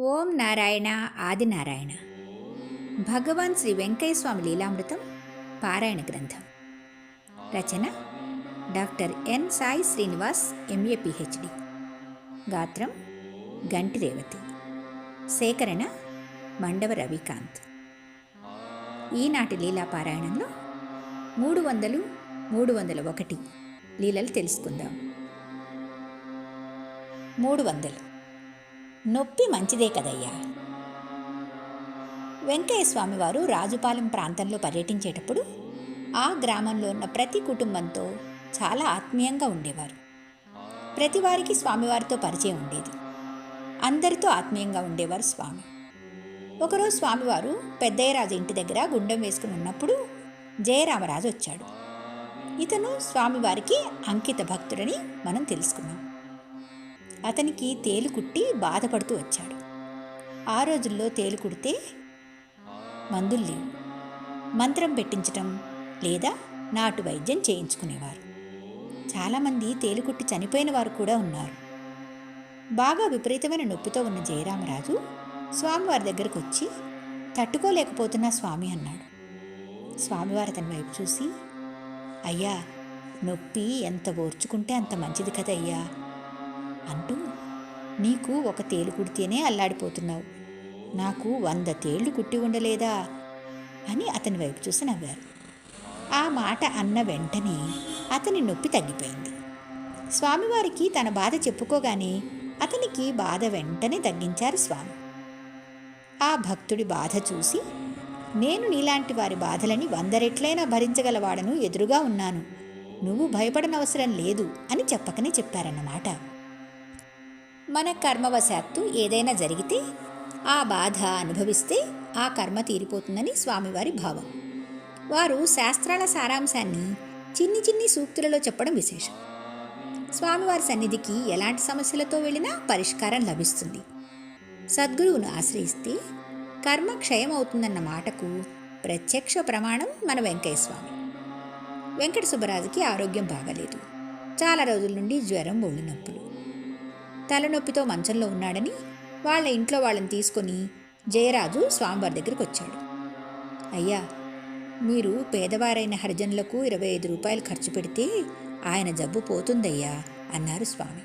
ఓం నారాయణ ఆదినారాయణ భగవాన్ శ్రీ వెంకయ్య స్వామి లీలామృతం పారాయణ గ్రంథం. రచన doctor N Sai Srinivas MA PhD. గాత్రం గంటి రేవతి. సేకరణ మండవ రవికాంత్. ఈనాటి లీలా పారాయణంలో మూడు వందలు మూడు వందల ఒకటి లీలలు తెలుసుకుందాం. మూడు వందలు. నొప్పి మంచిదే కదయ్యా. వెంకయ్య స్వామివారు రాజుపాలెం ప్రాంతంలో పర్యటించేటప్పుడు ఆ గ్రామంలో ఉన్న ప్రతి కుటుంబంతో చాలా ఆత్మీయంగా ఉండేవారు. ప్రతి వారికి స్వామివారితో పరిచయం ఉండేది. అందరితో ఆత్మీయంగా ఉండేవారు స్వామి. ఒకరోజు స్వామివారు పెద్దయ్యరాజు ఇంటి దగ్గర గుండెం వేసుకుని ఉన్నప్పుడు జయరామరాజు వచ్చాడు. ఇతను స్వామివారికి అంకిత భక్తుడని మనం తెలుసుకున్నాం. అతనికి తేలు కుట్టి బాధపడుతూ వచ్చాడు. ఆ రోజుల్లో తేలు కుడితే మందులు లేవు. మంత్రం పెట్టించటం లేదా నాటు వైద్యం చేయించుకునేవారు. చాలామంది తేలుకుట్టి చనిపోయిన వారు కూడా ఉన్నారు. బాగా విపరీతమైన నొప్పితో ఉన్న జయరామరాజు స్వామివారి దగ్గరకు వచ్చి తట్టుకోలేకపోతున్నా స్వామి అన్నాడు. స్వామివారు అతని వైపు చూసి అయ్యా నొప్పి ఎంత ఓర్చుకుంటే అంత మంచిది కదయ్యా అంటూ నీకు ఒక తేలు కుడితేనే అల్లాడిపోతున్నావు. నాకు వంద తేళ్ళు కుట్టి ఉండలేదా? అని అతని వైపు చూసి నవ్వారు. ఆ మాట అన్న వెంటనే అతని నొప్పి తగ్గిపోయింది. స్వామివారికి తన బాధ చెప్పుకోగానే అతనికి బాధ వెంటనే తగ్గించారు స్వామి. ఆ భక్తుడి బాధ చూసి నేను నీలాంటి వారి బాధలని వంద రెట్లైనా భరించగలవాడను ఎదురుగా ఉన్నాను. నువ్వు భయపడనవసరం లేదు అని చెప్పకనే చెప్పారన్నమాట. మన కర్మవశాత్తు ఏదైనా జరిగితే ఆ బాధ అనుభవిస్తే ఆ కర్మ తీరిపోతుందని స్వామివారి భావం. వారు శాస్త్రాల సారాంశాన్ని చిన్ని చిన్ని సూక్తులలో చెప్పడం విశేషం. స్వామివారి సన్నిధికి ఎలాంటి సమస్యలతో వెళ్ళినా పరిష్కారం లభిస్తుంది. సద్గురువును ఆశ్రయిస్తే కర్మ క్షయమవుతుందన్న మాటకు ప్రత్యక్ష ప్రమాణం మన వెంకయ్య స్వామి వెంకట సుబ్బరాజుకి ఆరోగ్యం బాగలేదు. చాలా రోజుల నుండి జ్వరం ఒళ్ళు నొప్పులు. తలనొప్పితో మంచంలో ఉన్నాడని వాళ్ళ ఇంట్లో వాళ్ళని తీసుకొని జయరాజు స్వామివారి దగ్గరికి వచ్చాడు. అయ్యా మీరు పేదవారైన హరిజనులకు ఇరవై ఐదు రూపాయలు ఖర్చు పెడితే ఆయన జబ్బు పోతుందయ్యా అన్నారు స్వామి.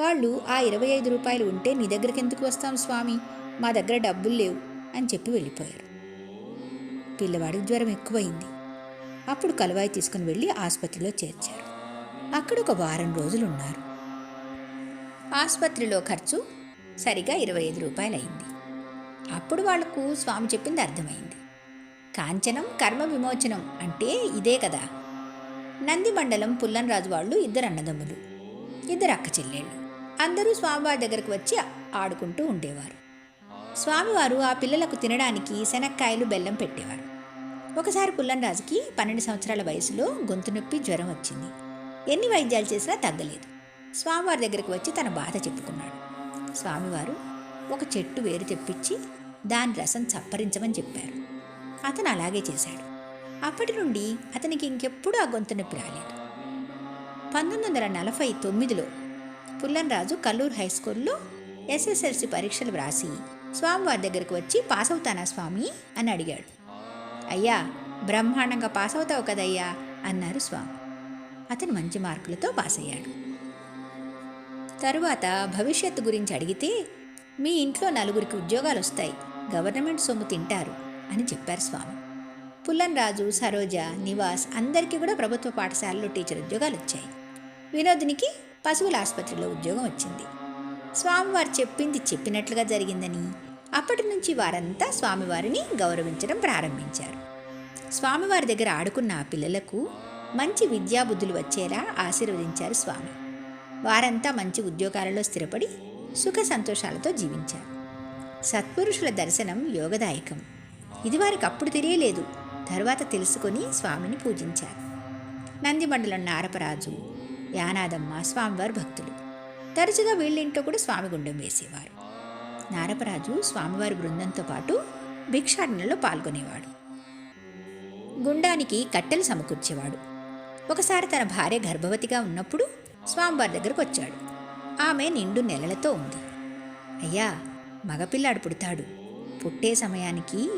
వాళ్ళు ఆ ఇరవై ఐదు రూపాయలు ఉంటే నీ దగ్గరికి ఎందుకు వస్తాం స్వామి? మా దగ్గర డబ్బులు లేవు అని చెప్పి వెళ్ళిపోయారు. పిల్లవాడికి జ్వరం ఎక్కువైంది. అప్పుడు కలువాయి తీసుకుని వెళ్ళి ఆసుపత్రిలో చేర్చారు. అక్కడ ఒక వారం రోజులు ఉన్నారు. ఆసుపత్రిలో ఖర్చు సరిగా ఇరవై ఐదు రూపాయలైంది. అప్పుడు వాళ్ళకు స్వామి చెప్పింది అర్థమైంది. కాంచనం కర్మ విమోచనం అంటే ఇదే కదా. నంది మండలం పుల్లనరాజు వాళ్ళు ఇద్దరు అన్నదమ్ములు ఇద్దరు అక్క చెల్లెళ్ళు. అందరూ స్వామివారి దగ్గరకు వచ్చి ఆడుకుంటూ ఉండేవారు. స్వామివారు ఆ పిల్లలకు తినడానికి శనక్కాయలు బెల్లం పెట్టేవారు. ఒకసారి పుల్లనరాజుకి పన్నెండు సంవత్సరాల వయసులో గొంతు నొప్పి జ్వరం వచ్చింది. ఎన్ని వైద్యాలు చేసినా తగ్గలేదు. స్వామివారి దగ్గరకు వచ్చి తన బాధ చెప్పుకున్నాడు. స్వామివారు ఒక చెట్టు వేరు తెప్పించి దాని రసం చప్పరించమని చెప్పారు. అతను అలాగే చేశాడు. అప్పటి నుండి అతనికి ఇంకెప్పుడూ ఆ గొంతు నొప్పి రాలేదు. పంతొమ్మిది వందల నలభై తొమ్మిదిలో పుల్లన్రాజు కల్లూరు హై స్కూల్లో ఎస్ఎస్ఎల్సి పరీక్షలు వ్రాసి స్వామివారి దగ్గరకు వచ్చి పాస్ అవుతానా స్వామి? అని అడిగాడు. అయ్యా బ్రహ్మాండంగా పాస్ అవుతావు కదయ్యా అన్నారు స్వామి. అతను మంచి మార్కులతో పాస్ అయ్యాడు తరువాత భవిష్యత్తు గురించి అడిగితే మీ ఇంట్లో నలుగురికి ఉద్యోగాలు వస్తాయి గవర్నమెంట్ సొమ్ము తింటారు అని చెప్పారు స్వామి. పుల్లన్రాజు సరోజ నివాస్ అందరికీ కూడా ప్రభుత్వ పాఠశాలలో టీచర్ ఉద్యోగాలు వచ్చాయి వినోద్నికి పశువుల ఆసుపత్రిలో ఉద్యోగం వచ్చింది. స్వామివారు చెప్పింది చెప్పినట్లుగా జరిగిందని అప్పటి నుంచి వారంతా స్వామివారిని గౌరవించడం ప్రారంభించారు. స్వామివారి దగ్గర ఆడుకున్న ఆ పిల్లలకు మంచి విద్యాబుద్ధులు వచ్చేలా ఆశీర్వదించారు స్వామి. వారంతా మంచి ఉద్యోగాలలో స్థిరపడి సుఖ సంతోషాలతో జీవించారు. సత్పురుషుల దర్శనం యోగదాయకం. ఇది వారికి అప్పుడు తెలియలేదు. తర్వాత తెలుసుకొని స్వామిని పూజించారు. నందిమండలం నారపరాజు యానాదమ్మ స్వామివారి భక్తులు. తరచుగా వీళ్ళింట్లో కూడా స్వామి గుండం వేసేవారు. నారపరాజు స్వామివారి బృందంతో పాటు భిక్షాటనలో పాల్గొనేవాడు. గుండానికి కట్టెలు సమకూర్చేవాడు. ఒకసారి తన భార్య గర్భవతిగా ఉన్నప్పుడు స్వామివారి దగ్గరకు వచ్చాడు. ఆమె నిండు నెలలతో ఉంది. అయ్యా మగపిల్లాడు పుడతాడు. పుట్టే సమయానికి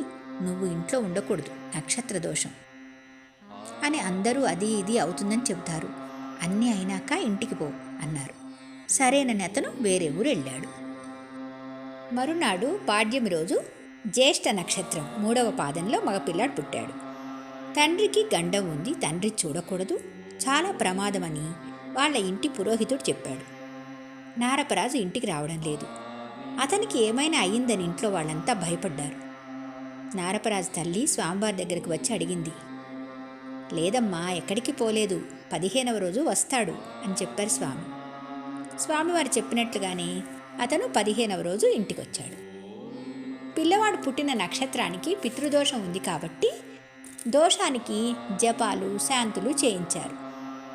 నువ్వు ఇంట్లో ఉండకూడదు నక్షత్ర దోషం. అని అందరూ అది ఇది అవుతుందని చెబుతారు. అన్నీ అయినాక ఇంటికి పో అన్నారు. సరేనని అతను వేరే ఊరు వెళ్ళాడు. మరునాడు పాడ్యమి రోజు జ్యేష్ఠ నక్షత్రం మూడవ పాదంలో మగపిల్లాడు పుట్టాడు. తండ్రికి గండం ఉంది తండ్రి చూడకూడదు. చాలా ప్రమాదమని వాళ్ళ ఇంటి పురోహితుడు చెప్పాడు. నారపరాజు ఇంటికి రావడం లేదు. అతనికి ఏమైనా అయ్యిందని ఇంట్లో వాళ్ళంతా భయపడ్డారు. నారపరాజు తల్లి స్వామివారి దగ్గరికి వచ్చి అడిగింది. లేదమ్మా ఎక్కడికి పోలేదు. పదిహేనవ రోజు వస్తాడు అని చెప్పారు స్వామి. స్వామివారు చెప్పినట్లుగానే అతను పదిహేనవ రోజు ఇంటికి వచ్చాడు పిల్లవాడు పుట్టిన నక్షత్రానికి పితృదోషం ఉంది కాబట్టి దోషానికి జపాలు శాంతులు చేయించారు.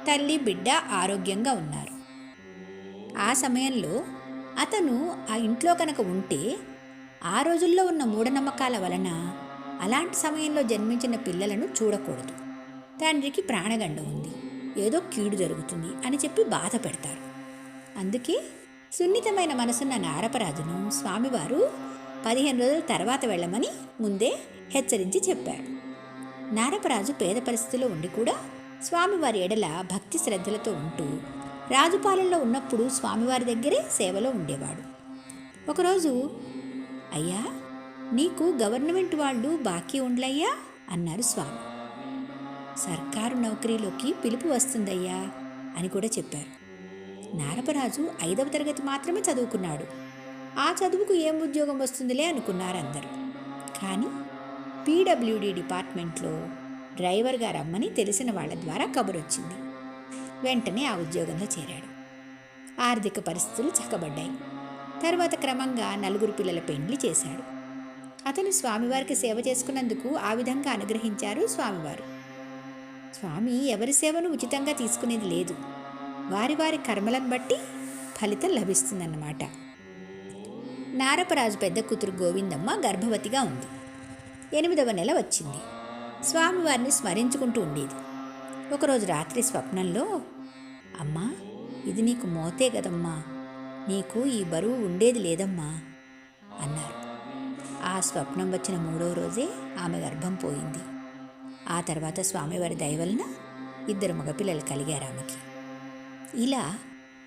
తల్లి బిడ్డ ఆరోగ్యంగా ఉన్నారు. ఆ సమయంలో అతను ఆ ఇంట్లో కనుక ఉంటే ఆ రోజుల్లో ఉన్న మూఢనమ్మకాల వలన అలాంటి సమయంలో జన్మించిన పిల్లలను చూడకూడదు. తండ్రికి ప్రాణగండ ఉంది. ఏదో కీడు జరుగుతుంది అని చెప్పి బాధ పెడతారు. అందుకే సున్నితమైన మనసున్న నారపరాజును స్వామివారు పదిహేను రోజుల తర్వాత వెళ్ళమని ముందే హెచ్చరించి చెప్పారు నారపరాజు పేద పరిస్థితిలో ఉండి కూడా స్వామివారి ఎడల భక్తి శ్రద్ధలతో ఉంటూ రాజుపాలెంలో ఉన్నప్పుడు స్వామివారి దగ్గరే సేవలో ఉండేవాడు. ఒకరోజు అయ్యా నీకు గవర్నమెంట్ వాళ్ళు బాకీ ఉండలయ్యా? అన్నారు స్వామి. సర్కారు నౌకరీలోకి పిలుపు వస్తుందయ్యా అని కూడా చెప్పారు. నారపరాజు ఐదవ తరగతి మాత్రమే చదువుకున్నాడు. ఆ చదువుకు ఏం ఉద్యోగం వస్తుందిలే అనుకున్నారు అందరూ కానీ పీడబ్ల్యూడి డిపార్ట్మెంట్లో డ్రైవర్గా రమ్మని తెలిసిన వాళ్ళ ద్వారా కబురు వచ్చింది వెంటనే ఆ ఉద్యోగంలో చేరాడు. ఆర్థిక పరిస్థితులు చక్కబడ్డాయి. తర్వాత క్రమంగా నలుగురు పిల్లల పెండ్లి చేశాడు. అతను స్వామివారికి సేవ చేసుకున్నందుకు ఆ విధంగా అనుగ్రహించారు స్వామివారు. స్వామి ఎవరి సేవను ఉచితంగా తీసుకునేది లేదు. వారి వారి కర్మలను బట్టి ఫలితం లభిస్తుందన్నమాట. నారపరాజు పెద్ద కూతురు గోవిందమ్మ గర్భవతిగా ఉంది. ఎనిమిదవ నెల వచ్చింది. స్వామివారిని స్మరించుకుంటూ ఉండేది. ఒకరోజు రాత్రి స్వప్నంలో అమ్మా ఇది నీకు మోతే కదమ్మా నీకు ఈ బరువు ఉండేది లేదమ్మా అన్నారు. ఆ స్వప్నం వచ్చిన మూడో రోజే ఆమె గర్భం పోయింది. ఆ తర్వాత స్వామివారి దయ వలన ఇద్దరు మగపిల్లలు కలిగారు ఆమెకి. ఇలా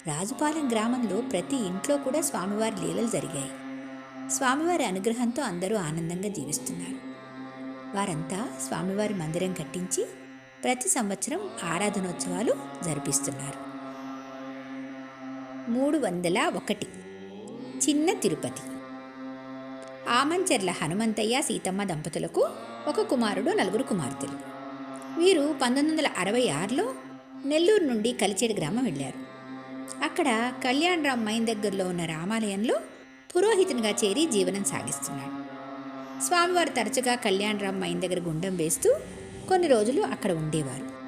రాజుపాలెం గ్రామంలో ప్రతి ఇంట్లో కూడా స్వామివారి లీలలు జరిగాయి. స్వామివారి అనుగ్రహంతో అందరూ ఆనందంగా జీవిస్తున్నారు. వారంతా స్వామివారి మందిరం కట్టించి ప్రతి సంవత్సరం ఆరాధనోత్సవాలు జరిపిస్తున్నారు. మూడు వందల ఒకటి. చిన్న తిరుపతి. ఆమంచెర్ల హనుమంతయ్య సీతమ్మ దంపతులకు ఒక కుమారుడు నలుగురు కుమార్తెలు. వీరు పంతొమ్మిది వందల అరవై ఆరులో నెల్లూరు నుండి కలిచేడు గ్రామం వెళ్ళారు. అక్కడ కళ్యాణరామ్ మైన్ దగ్గరలో ఉన్న రామాలయంలో పురోహితునిగా చేరి జీవనం సాగిస్తున్నాడు స్వామివారు తరచుగా కళ్యాణరామ్ మైన్ దగ్గర గుండం వేస్తూ కొన్ని రోజులు అక్కడ ఉండేవారు.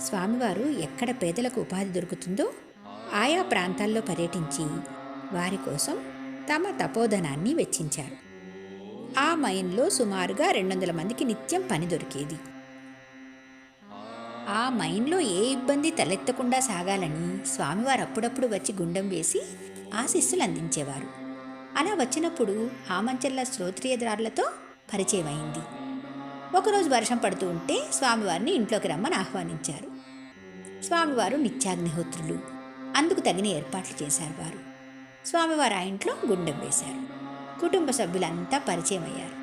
స్వామివారు ఎక్కడ పేదలకు ఉపాధి దొరుకుతుందో ఆయా ప్రాంతాల్లో పర్యటించి వారి కోసం తమ తపోధనాన్ని వెచ్చించారు. ఆ మైన్లో సుమారుగా రెండు వందల మందికి నిత్యం పని దొరికేది. ఆ మైన్లో ఏ ఇబ్బంది తలెత్తకుండా సాగాలని స్వామివారు అప్పుడప్పుడు వచ్చి గుండం వేసి ఆశీస్సులు అందించేవారు. అలా వచ్చినప్పుడు ఆమంచెల్ల శ్రోత్రియదారులతో పరిచయం అయింది ఒకరోజు వర్షం పడుతూ ఉంటే స్వామివారిని ఇంట్లోకి రమ్మని ఆహ్వానించారు. స్వామివారు నిత్యాగ్నిహోత్రులు. అందుకు తగిన ఏర్పాట్లు చేశారు వారు. స్వామివారు ఆ ఇంట్లో గుండెం వేశారు. కుటుంబ సభ్యులంతా పరిచయం అయ్యారు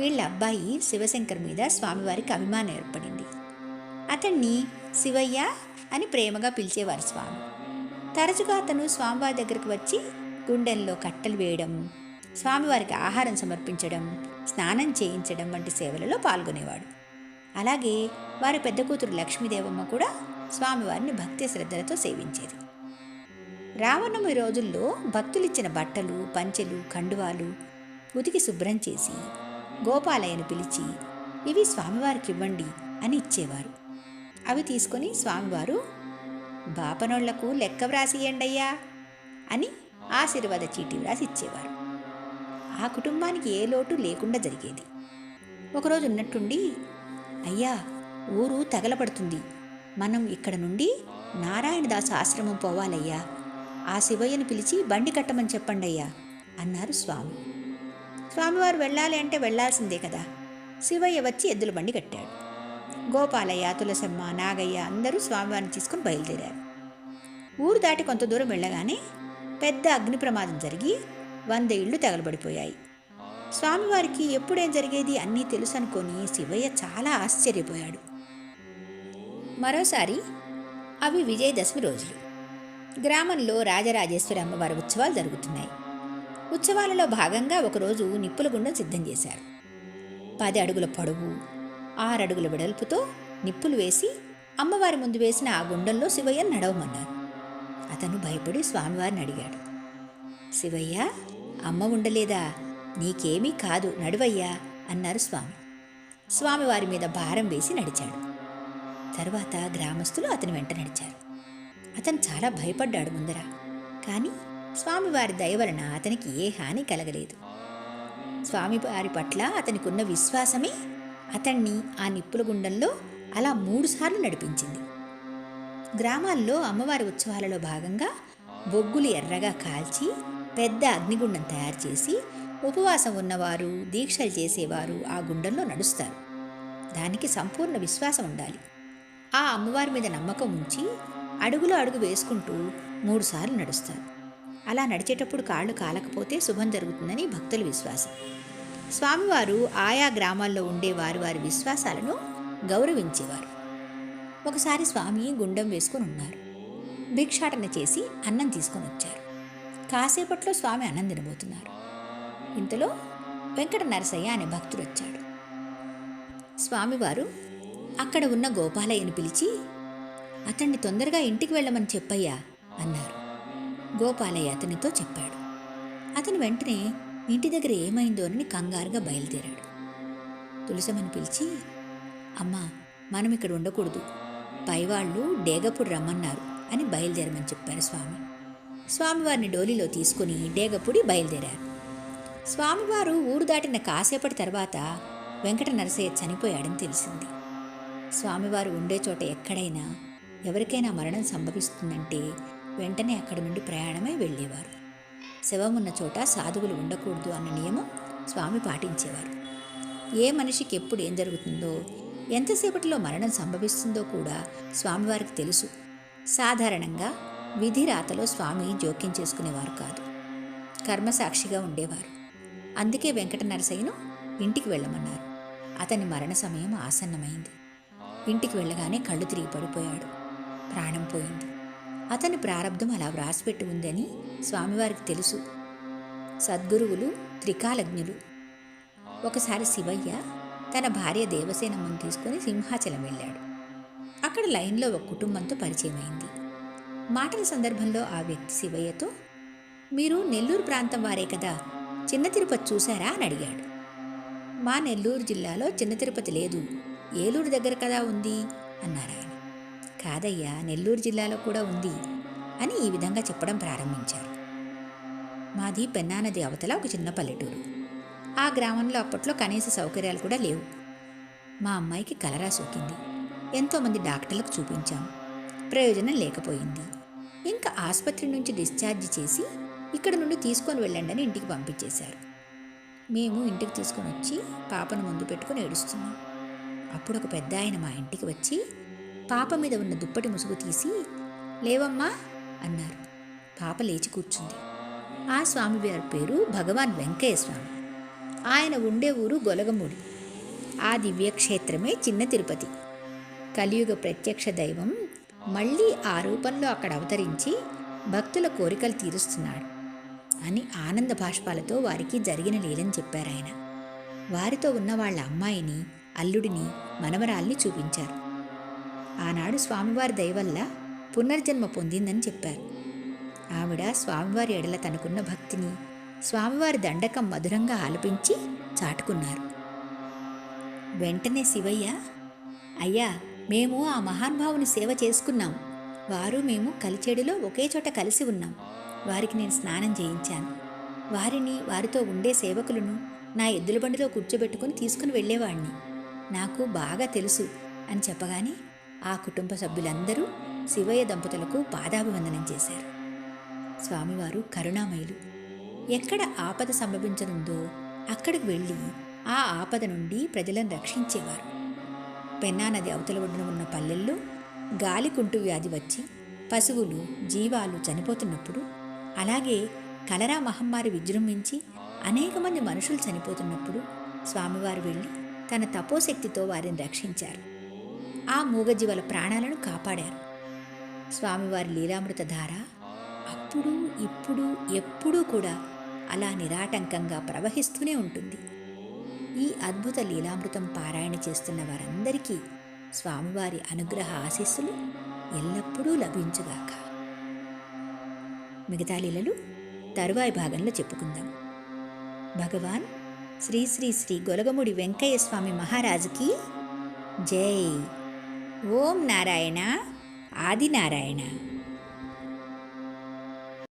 వీళ్ళ అబ్బాయి శివశంకర్ మీద స్వామివారికి అభిమానం ఏర్పడింది. అతన్ని శివయ్య అని ప్రేమగా పిలిచేవారు స్వామి. తరచుగా అతను స్వామివారి దగ్గరికి వచ్చి గుండెల్లో కట్టెలు వేయడం స్వామివారికి ఆహారం సమర్పించడం స్నానం చేయించడం వంటి సేవలలో పాల్గొనేవాడు. అలాగే వారి పెద్ద కూతురు లక్ష్మీదేవమ్మ కూడా స్వామివారిని భక్తి శ్రద్ధలతో సేవించేది. రావణమి రోజుల్లో భక్తులిచ్చిన బట్టలు పంచెలు కండువాలు ఉతికి శుభ్రం చేసి గోపాలయ్యను పిలిచి ఇవి స్వామివారికి ఇవ్వండి అని ఇచ్చేవారు. అవి తీసుకొని స్వామివారు బాపనోళ్ళకు లెక్క వ్రాసియండయ్యా అని ఆశీర్వాద చీటీ వ్రాసి ఇచ్చేవారు. ఆ కుటుంబానికి ఏ లోటు లేకుండా జరిగేది. ఒకరోజు ఉన్నట్టుండి అయ్యా ఊరు తగలపడుతుంది మనం ఇక్కడ నుండి నారాయణదాసు ఆశ్రమం పోవాలయ్యా. ఆ శివయ్యను పిలిచి బండి కట్టమని చెప్పండి అయ్యా అన్నారు స్వామి. స్వామివారు వెళ్ళాలి అంటే వెళ్ళాల్సిందే కదా. శివయ్య వచ్చి ఎద్దుల బండి కట్టాడు. గోపాలయ్య తులసమ్మ నాగయ్య అందరూ స్వామివారిని తీసుకుని బయలుదేరారు. ఊరు దాటి కొంత దూరం వెళ్ళగానే పెద్ద అగ్ని ప్రమాదం జరిగి వంద ఇళ్ళు తగలబడిపోయాయి. స్వామివారికి ఎప్పుడేం జరిగేది అన్నీ తెలుసు అనుకొని శివయ్య చాలా ఆశ్చర్యపోయాడు. మరోసారి అవి విజయదశమి రోజులు. గ్రామంలో రాజరాజేశ్వరి అమ్మవారి ఉత్సవాలు జరుగుతున్నాయి. ఉత్సవాలలో భాగంగా ఒకరోజు నిప్పుల గుండం సిద్ధం చేశారు. పది అడుగుల పొడవు ఆరు అడుగుల వెడల్పుతో నిప్పులు వేసి అమ్మవారి ముందు వేసిన ఆ గుండంలో శివయ్య నడవమన్నారు. అతను భయపడి స్వామివారిని అడిగాడు. శివయ్య అమ్మ ఉండలేదా? నీకేమీ కాదు నడువయ్యా అన్నారు స్వామి. స్వామివారి మీద భారం వేసి నడిచాడు. తర్వాత గ్రామస్తులు అతని వెంట నడిచారు. అతను చాలా భయపడ్డాడు ముందర. కానీ స్వామివారి దయ వలన అతనికి ఏ హాని కలగలేదు. స్వామివారి పట్ల అతనికి ఉన్న విశ్వాసమే అతన్ని ఆ నిప్పుల గుండంలో అలా మూడుసార్లు నడిపించింది. గ్రామాల్లో అమ్మవారి ఉత్సవాలలో భాగంగా బొగ్గులు ఎర్రగా కాల్చి పెద్ద అగ్నిగుండం తయారు చేసి ఉపవాసం ఉన్నవారు దీక్షలు చేసేవారు ఆ గుండంలో నడుస్తారు. దానికి సంపూర్ణ విశ్వాసం ఉండాలి. ఆ అమ్మవారి మీద నమ్మకం ఉంచి అడుగులో అడుగు వేసుకుంటూ మూడుసార్లు నడుస్తారు. అలా నడిచేటప్పుడు కాళ్ళు కాలకపోతే శుభం జరుగుతుందని భక్తుల విశ్వాసం. స్వామివారు ఆయా గ్రామాల్లో ఉండే వారి వారి విశ్వాసాలను గౌరవించేవారు. ఒకసారి స్వామి గుండం వేసుకొని ఉన్నారు. భిక్షాటన చేసి అన్నం తీసుకొని వచ్చారు. కాసేపట్లో స్వామి అన్నం తినబోతున్నారు. ఇంతలో వెంకట నరసయ్య అనే భక్తుడు వచ్చాడు. స్వామివారు అక్కడ ఉన్న గోపాలయ్యను పిలిచి అతన్ని తొందరగా ఇంటికి వెళ్ళమని చెప్పయ్యా అన్నారు. గోపాలయ్య అతనితో చెప్పాడు. అతను వెంటనే ఇంటి దగ్గర ఏమైందోనని కంగారుగా బయలుదేరాడు. తులసమని పిలిచి అమ్మా మనం ఇక్కడ ఉండకూడదు. పైవాళ్ళు డేగపుడు రమ్మన్నారు అని బయలుదేరమని చెప్పారు స్వామి. స్వామివారిని డోలీలో తీసుకుని డేగపుడి బయలుదేరారు. స్వామివారు ఊరు దాటిన కాసేపటి తర్వాత వెంకట నరసయ్య చనిపోయాడని తెలిసింది. స్వామివారు ఉండే చోట ఎక్కడైనా ఎవరికైనా మరణం సంభవిస్తుందంటే వెంటనే అక్కడి నుండి ప్రయాణమై వెళ్ళేవారు. శవం ఉన్న చోట సాధువులు ఉండకూడదు అన్న నియమం స్వామి పాటించేవారు. ఏ మనిషికి ఎప్పుడు ఏం జరుగుతుందో ఎంతసేపటిలో మరణం సంభవిస్తుందో కూడా స్వామివారికి తెలుసు. సాధారణంగా విధి రాతలో స్వామి జోక్యం చేసుకునేవారు కాదు. కర్మసాక్షిగా ఉండేవారు. అందుకే వెంకట నరసయ్యను ఇంటికి వెళ్ళమన్నారు. అతని మరణ సమయం ఆసన్నమైంది. ఇంటికి వెళ్ళగానే కళ్ళు తిరిగి పడిపోయాడు. ప్రాణం పోయింది. అతని ప్రారంధం అలా వ్రాసిపెట్టి ఉందని స్వామివారికి తెలుసు. సద్గురువులు త్రికాలజ్ఞులు. ఒకసారి శివయ్య తన భార్య దేవసేనమ్మను తీసుకొని సింహాచలం వెళ్ళాడు. అక్కడ లైన్లో ఒక కుటుంబంతో పరిచయం అయింది మాటల సందర్భంలో ఆ వ్యక్తి శివయ్యతో మీరు నెల్లూరు ప్రాంతం వారే కదా చిన్న తిరుపతి చూశారా? అని అడిగాడు. మా నెల్లూరు జిల్లాలో చిన్న తిరుపతి లేదు ఏలూరు దగ్గర కదా ఉంది అన్నారు ఆయన. కాదయ్యా నెల్లూరు జిల్లాలో కూడా ఉంది అని ఈ విధంగా చెప్పడం ప్రారంభించారు. మాది పెన్నానది అవతల ఒక చిన్న పల్లెటూరు. ఆ గ్రామంలో అప్పట్లో కనీస సౌకర్యాలు కూడా లేవు. మా అమ్మాయికి కలరా సోకింది. ఎంతోమంది డాక్టర్లకు చూపించాం. ప్రయోజనం లేకపోయింది. ఇంకా ఆసుపత్రి నుంచి డిశ్చార్జ్ చేసి ఇక్కడ నుండి తీసుకొని వెళ్ళండి అని ఇంటికి పంపించేశారు. మేము ఇంటికి తీసుకొని వచ్చి పాపను ముందు పెట్టుకొని ఏడుస్తున్నాం. అప్పుడు ఒక పెద్ద ఆయన మా ఇంటికి వచ్చి పాప మీద ఉన్న దుప్పటి ముసుగు తీసి లేవమ్మా అన్నారు. పాప లేచి కూర్చుంది. ఆ స్వామి వారి పేరు భగవాన్ వెంకయ్య స్వామి. ఆయన ఉండే ఊరు గొలగమూడి. ఆ దివ్యక్షేత్రమే చిన్న తిరుపతి. కలియుగ ప్రత్యక్ష దైవం మళ్ళీ ఆ రూపంలో అక్కడ అవతరించి భక్తుల కోరికలు తీరుస్తున్నాడు అని ఆనంద భాష్పాలతో వారికి జరిగిన లీలని చెప్పారు ఆయన. వారితో ఉన్న వాళ్ళ అమ్మాయిని అల్లుడిని మనవరాల్ని చూపించారు. ఆనాడు స్వామివారి దయవల్ల పునర్జన్మ పొందిందని చెప్పారు. ఆవిడ స్వామివారి ఎడల తనకున్న భక్తిని స్వామివారి దండకం మధురంగా ఆలపించి చాటుకున్నారు. వెంటనే శివయ్య అయ్యా మేము ఆ మహానుభావుని సేవ చేసుకున్నాం. వారు మేము కలిచేడులో ఒకే చోట కలిసి ఉన్నాం. వారికి నేను స్నానం చేయించాను. వారిని వారితో ఉండే సేవకులను నా ఎద్దుల బండిలో కూర్చోబెట్టుకుని తీసుకుని వెళ్ళేవాడిని నాకు బాగా తెలుసు అని చెప్పగానే ఆ కుటుంబ సభ్యులందరూ శివయ్య దంపతులకు పాదాభివందనం చేశారు. స్వామివారు కరుణామయులు. ఎక్కడ ఆపద సంభవించనుందో అక్కడికి వెళ్ళి ఆ ఆపద నుండి ప్రజలను రక్షించేవారు. పెన్నా నది అవతల ఒడ్డున ఉన్న పల్లెల్లో గాలికుంటు వ్యాధి వచ్చి పశువులు జీవాలు చనిపోతున్నప్పుడు అలాగే కలరా మహమ్మారి విజృంభించి అనేక మంది మనుషులు చనిపోతున్నప్పుడు స్వామివారు వెళ్ళి తన తపోశక్తితో వారిని రక్షించారు. ఆ మూగజీవుల ప్రాణాలను కాపాడారు. స్వామివారి లీలామృత ధార అప్పుడు ఇప్పుడు ఎప్పుడూ కూడా అలా నిరాటంకంగా ప్రవహిస్తూనే ఉంటుంది. ఈ అద్భుత లీలామృతం పారాయణ చేస్తున్న వారందరికీ స్వామివారి అనుగ్రహ ఆశీస్సులు ఎల్లప్పుడూ లభించుగాక. మిగతా లీలలు తరువాయి భాగంలో చెప్పుకుందాం. భగవాన్ శ్రీ శ్రీ శ్రీ గొలగముడి వెంకయ్య స్వామి మహారాజుకి జై. ఓం నారాయణ ఆది నారాయణ